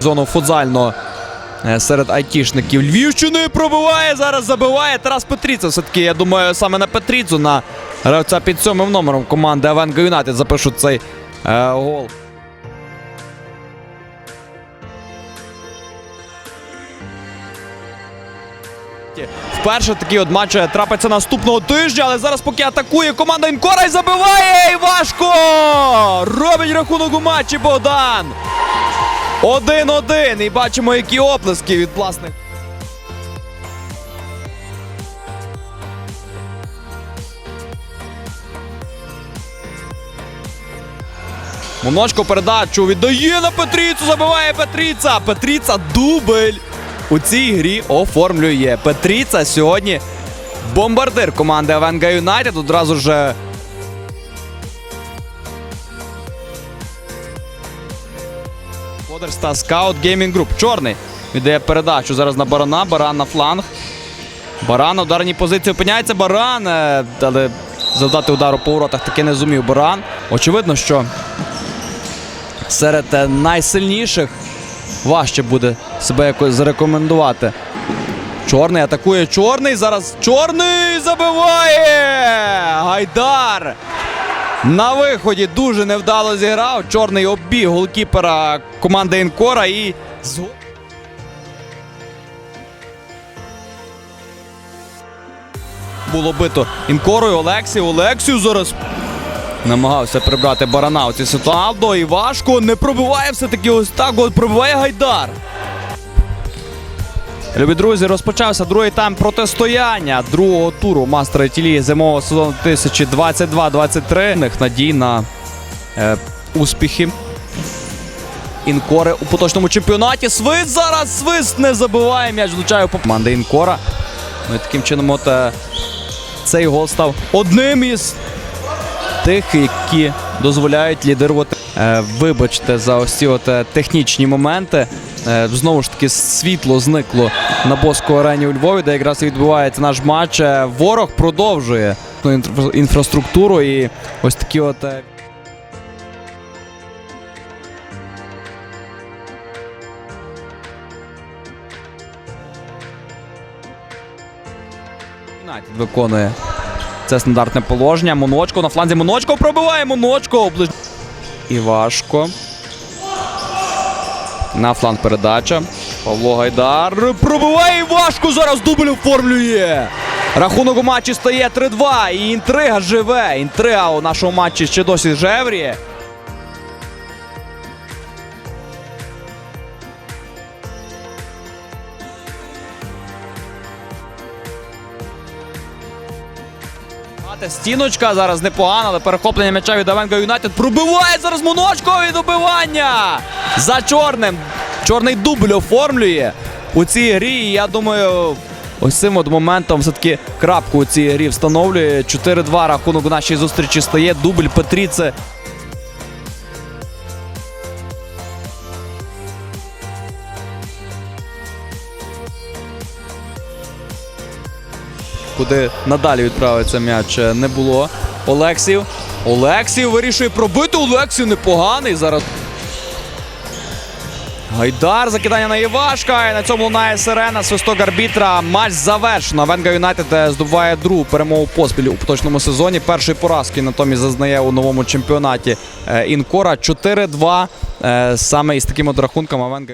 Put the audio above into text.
зону футзального е, серед айтішників Львівщини пробиває, зараз забиває Тарас Петріца. Все-таки, я думаю, саме на Петріцу, на гравця під сьомим номером команди Авенга Юнайтед запишуть цей е, гол. Вперше такий от матч трапиться наступного тижня, але зараз поки атакує команда Інкора і забиває і важко! Робить рахунок у матчі Богдан. 1-1. І бачимо, які оплески від власних. Моночко передачу віддає на Петріцу, забиває Петріца. Петріца дубль у цій грі оформлює. Петріца сьогодні бомбардир команди Авенга Юнайтед. Одразу ж Подерс та Скаут Геймінг Груп. Чорний віддає передачу зараз на барана. Баран на фланг. Баран на ударній позиції опиняється. Баран. е, Але завдати удару по воротах таки не зумів Баран. Очевидно, що серед е, найсильніших важче буде себе якось зарекомендувати. Чорний атакує чорний. Зараз чорний забиває! Гайдар! На виході дуже невдало зіграв. Чорний обіг голкіпера команди Інкора і було бито Інкорою Олексію. Олексію зараз намагався прибрати барана у цій ситуації. І важко не пробиває все-таки ось так. От пробиває Гайдар. Любі друзі, розпочався другий тайм протистояння другого туру мастера тілі зимового сезону 2022-23. них надій на е, успіхи. Інкори у поточному чемпіонаті. Свист зараз свист не забиває. М'яч влучає по команди Інкора. Ну і таким чином, от е, цей гол став одним із тих, які дозволяють лідирувати. Е, вибачте за ось ці от е, технічні моменти. Е, знову ж таки, світло зникло на Боско арені у Львові, де якраз відбувається наш матч. Ворог продовжує ну, інфра- інфраструктуру і ось такі от. виконує це стандартне положення. Моночко на фланзі. Моночко пробиває. Моночко. Оближ... І важко. На фланг передача. Павло Гайдар. Пробиває важко. Зараз дубль оформлює. Рахунок у матчі стає 3-2. І інтрига живе. Інтрига у нашому матчі ще досі жевріє. Стіночка зараз непогана, але перехоплення м'яча від Авенга Юнайтед пробиває зараз Моночко і добивання за чорним. Чорний дубль оформлює у цій грі. Я думаю, ось цим от моментом все-таки крапку у цій грі встановлює. 4-2 рахунок у нашій зустрічі стає. Дубль Петріце. Куди надалі відправиться м'яч е, не було. Олексів. Олексів вирішує пробити. Олексів непоганий зараз. Гайдар закидання на Івашка. І на цьому лунає сирена. Свисток арбітра. Матч завершено. Венга Юнайтед е, здобуває другу перемогу поспіль у поточному сезоні. Першої поразки натомість зазнає у новому чемпіонаті е, Інкора. 4-2. Е, Саме із таким от рахунком Авенга.